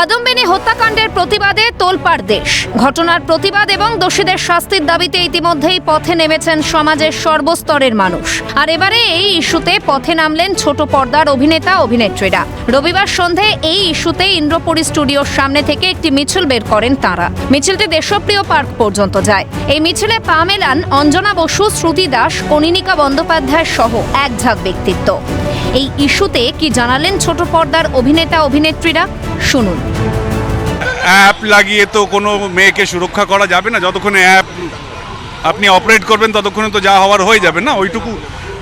কাদম্বিনী হত্যাকাণ্ডের প্রতিবাদে তোলপাড় দেশ। ঘটনার প্রতিবাদ এবং দোষীদের শাস্তির দাবিতে ইতিমধ্যেই পথে নেমেছেন সমাজের সর্বস্তরের মানুষ। আর এবারে এই ইস্যুতে পথে নামলেন ছোট পর্দার অভিনেতা, অভিনেত্রীরা। রবিবার সন্ধে এই ইস্যুতে ইন্দ্রপুরী স্টুডিওর সামনে থেকে একটি মিছিল বের করেন তাঁরা। মিছিলটি দেশপ্রিয় পার্ক পর্যন্ত যায়। এই মিছিলে পা মেলান অঞ্জনা বসু, শ্রুতি দাস কনিনিকা বন্দ্যোপাধ্যায় সহ এক ঝাঁক ব্যক্তিত্ব। এই ইস্যুতে কি জানালেন ছোট পর্দার অভিনেতা, অভিনেত্রীরা? শুনুন। অ্যাপ লাগিয়ে তো কোনো মেয়েকে সুরক্ষা করা যাবে না। যতক্ষণ অ্যাপ আপনি অপারেট করবেন, ততক্ষণে তো যা হওয়ার হয়ে যাবে না। ওইটুকু,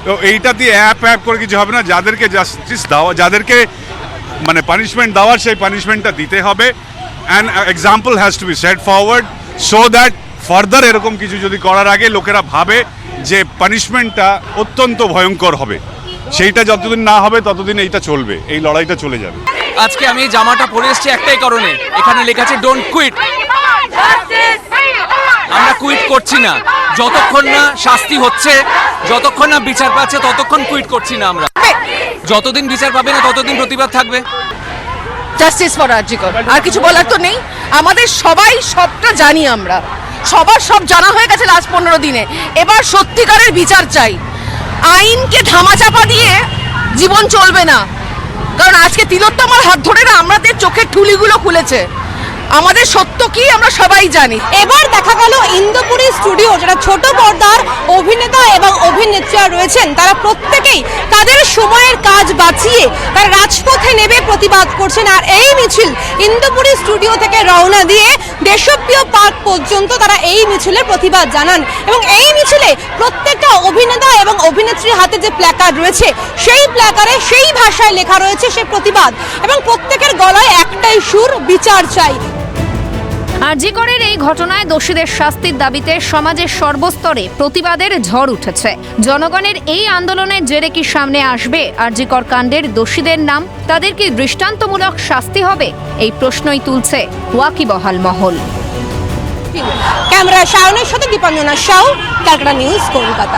তো এইটা দিয়ে অ্যাপ অ্যাপ করে কিছু হবে না। যাদেরকে জাস্টিস দেওয়া, যাদেরকে মানে পানিশমেন্ট দেওয়ার, সেই পানিশমেন্টটা দিতে হবে। And example has to be set forward so that further এরকম কিছু যদি করার আগে লোকেরা ভাবে যে পানিশমেন্টটা অত্যন্ত ভয়ঙ্কর হবে। সেইটা যতদিন না হবে ততদিন এইটা চলবে। এই লড়াইটা চলে যাবে। আজকে আমি এই জামাটা পরে এসেছি একটাই কারণে। এখানে লেখা আছে ডোন্ট কুইট আমরা কুইট করছি না। যতক্ষণ না শাস্তি হচ্ছে যতক্ষণ না বিচার পাচ্ছে ততক্ষণ কুইট করছি না আমরা। যতদিন বিচার পাবে না ততদিন প্রতিবাদ থাকবে। জাস্টিস ফর আর্জিকর আর কিছু বলার তো নেই। আমাদের সবাই সবটা জানি আমরা। সবার সব জানা হয়ে গেছে লাস্ট পনেরো দিনে। এবার সত্যিকারের বিচার চাই। আইনকে ধামাচাপা দিয়ে জীবন চলবে না। কারণ আজকে তিলোত্তমার হাত ধরে না আমাদের চোখের ঠুলিগুলো খুলেছে। আমাদের সত্য কি আমরা সবাই জানি। এবার দেখা গেল ইন্দুপুরি স্টুডিও, যেটা ছোট পর্দার অভিনেতা এবং অভিনেত্রীরা রয়েছেন, তারা প্রত্যেকেই তাদের সময়ের কাজ বাঁচিয়ে তারা রাজপথে নেমে প্রতিবাদ করছেন। আর এই মিছিল ইন্দুপুরি স্টুডিও থেকে রওনা দিয়ে দেশপ্রিয় পার্ক পর্যন্ত তারা এই মিছিলের প্রতিবাদ জানান। এবং এই মিছিলে প্রত্যেকটা অভিনেতা এবং অভিনেত্রীর হাতে যে প্ল্যাকার্ড রয়েছে, সেই প্ল্যাকারে সেই ভাষায় লেখা রয়েছে সে প্রতিবাদ। এবং প্রত্যেকের গলায় একটাই সুর, বিচার চাই। আরজিকরের এই ঘটনায় দোষীদের শাস্তির দাবিতে সমাজের সর্বস্তরে প্রতিবাদের ঝড় উঠেছে। জনগণের এই আন্দোলনের জেরে কি সামনে আসবে আরজিকর কাণ্ডের দোষীদের নাম? তাদের কি দৃষ্টান্তমূলক শাস্তি হবে? এই প্রশ্নই তুলছে ওয়াকিবহাল মহল। ক্যামেরা শাওনের সাথে দীপাঞ্জনা সাউ ক্যালকাটা নিউজ, কলকাতা।